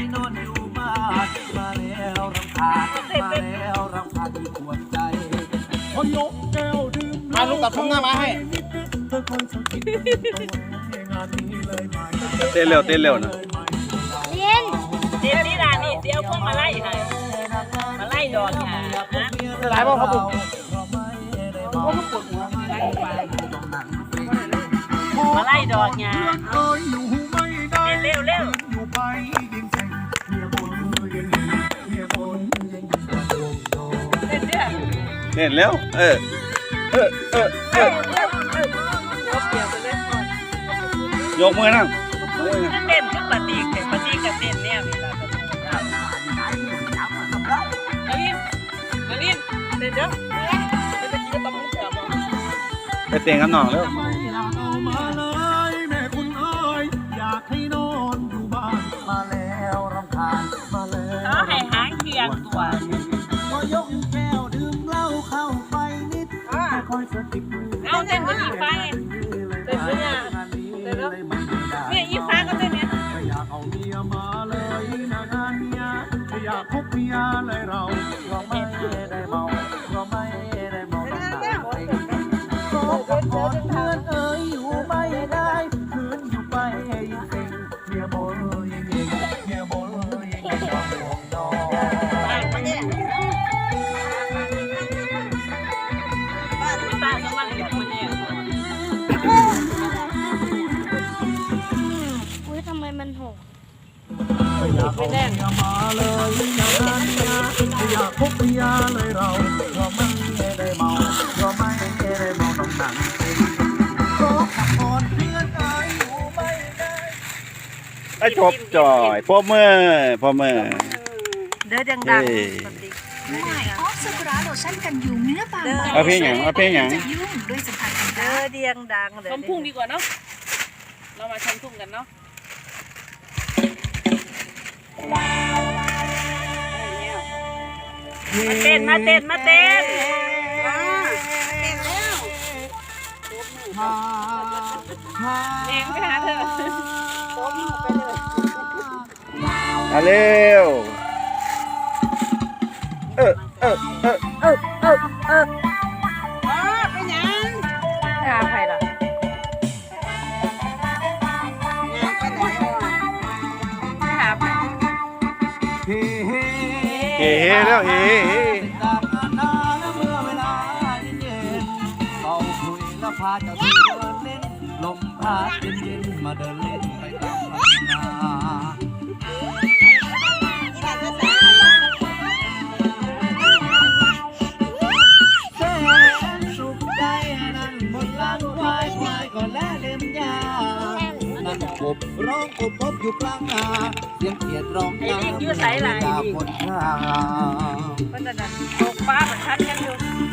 กนอนอยู่บ้านมาแล้วรำคาญมาแล้วรำคาญที่ปวดใจพอยกแก้วดื่มมาลูกตัดผมหน้ามาให้เธอคอยสังเกตงานนี้เลยไหมเต้นเร็วเต้นเร็วนะเรียนเดี๋ยวนี้ล่ะนี่เดี๋ยวพวกมาไล่ให้มาไล่ดอกหานะหลายบ่ครับผมมาไล่ดอกหาเอ้ย เห็นแล้วเออเออเออเออก็เปลี่ยนไปเลยกมือนั่งเต้นขึ้นปฏิกแต่ปฏิกับเต้นเนี่ยเวลามาลินมาลินเต้นเด้อเต้นตะกี้ต้องเสือบ่ไปเต้นกับน้องเร็วไม่อ ดค่อยๆสะกิดมือเอาเต้นกับอีฟ้าไงเต้นเนี่ยเต้นแล้วเนี่ยอีฟ้าก็เต้นเนี่ยอยากเอาเมียมาเลยนะงานเมียอยากพบเมียเลยเราก็ไม่ได้เมาก็ไม่ได้เมาต้งนักเองขอกับขอนเพื่อนเออ อุ้ยทำไมมันหกไม่อยากเอาเมียมาเลยนะงานเมียไม่อยากพบเมียเลยเราเราไม่ได้เมาเราไม่ได้เมาต้องหนังเองขอขับก่อนเพื่อนเอ้ยอยู่ไม่ได้ไอ้จบจ่อยพ่อมือพ่อมือเด้อดังเฮ้ยใหม่ ออฟซากุระโลชั่นกันยุงเนื้อบางเบาเอาเพลงหยังเอาเพลงหยัง จะยุ่งด้วยสัมผัสกันเด้ได้อเดียงดังชมพุ่งดีกว่าเนาะ เรามาชมพุ่งกันเนาะมาเต้นมาเต้นมาเต้นมามาเองไปหาเธอมาเร็ว เออเออเออหาใครล่ะหาใครเฮ้เฮ้เฮ้เฮ้แล้วเฮ้เฮ้ตามงานนาและเมื่อเวลาเย็นๆเราคุยและพาเจ้เดินเล่นลมพัดเย็นๆมาเดินเล่น นั่งกบร้องกบกบอยู่กลางนาเสียงเขียดร้องกาไอ้ลิงอยู่ไสล่ะไอ้ลิงคนข้าก็จะนั่นตกฟ้าเหมือนทัดกันอยู่